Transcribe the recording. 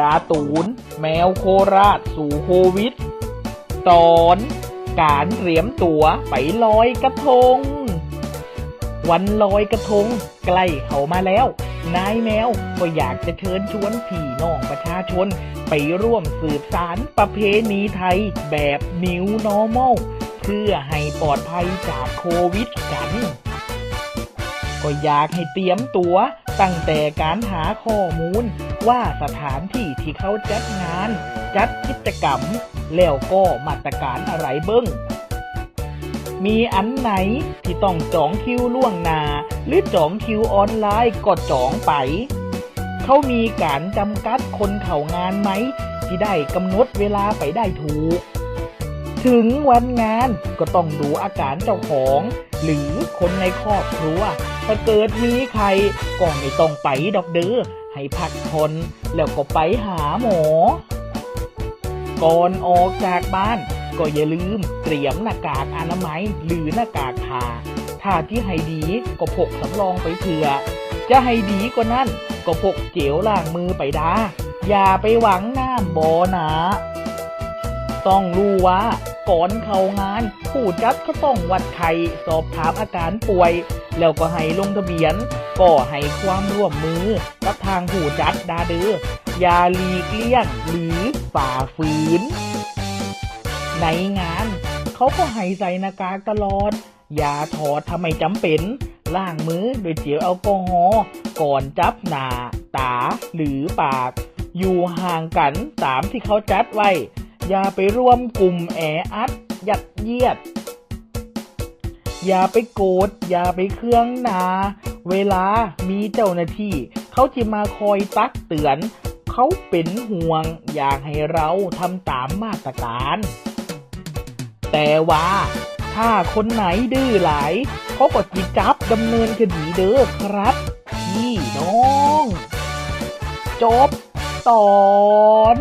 การ์ตูน แมวโคราชสู่โควิด ตอน การเตรียมตัวไปลอยกระทง วันลอยกระทง ใกล้เข้ามาแล้ว นายแมวก็อยากจะเชิญชวนพี่น้องประชาชน ไปร่วมสืบสารประเพณีไทยแบบ New Normal เพื่อให้ปลอดภัยจากโควิดกัน ก็อยากให้เตรียมตัว ตั้งแต่การหาข้อมูลว่าสถานที่ที่เขาจัดงาน จัดกิจกรรม แล้วก็มาตรการอะไรเบิ้งมีอันไหนที่ต้องจองคิวล่วงหน้าหรือจองคิวออนไลน์ก็จองไป เขามีการจำกัดคนเข่างานไหม ที่ได้กำหนดเวลาไปได้ถูก ถึงวันงานก็ต้องดูอาการเจ้าของ หรือคนในครอบครัว ถ้าเกิดมีใครก็ไม่ต้องไปดอกเด้อให้พักผ่อนแล้วก็ไปหาหมอ ก่อนออกจากบ้าน ก็อย่าลืมเตรียมหน้ากากอนามัยหรือหน้ากากผ้าถ้าที่ให้ดีก็พกสำรองไปเผื่อ จะให้ดีกว่านั้นก็พกเจลล้างมือไปดาอย่าไปหวังน้ำบอนะ ต้องรู้ว่า ก่อนเข้างาน ผู้จัดก็ต้องวัดไข้สอบถามอาการป่วย แล้วก็ให้ลงทะเบียน ก็ให้ความร่วมมือกับทางผู้จัดดาเดืออย่าหลีกเลี่ยงหรือฝ่าฝืน ในงานเขาก็ให้ใส่หน้ากากตลอด อย่าถอดทำไมจำเป็นล้างมือด้วยเจลแอลกอฮอล์ก่อนจับหน้า ตาหรือปาก อยู่ห่างกันตามที่เขาจัดไว้ อย่าไปร่วมกลุ่มแออัดยัดเยียด อย่าไปโกรธอย่าไปเครื่องหนา เวลามีเจ้าหน้าที่ เขาจะมาคอยตักเตือน เขาเป็นห่วงอยากให้เราทำตามมาตรการ แต่ว่าถ้าคนไหนดื้อหลายเขาก็จิจับดำเนินคดีเด้อครับพี่น้อง จบตอน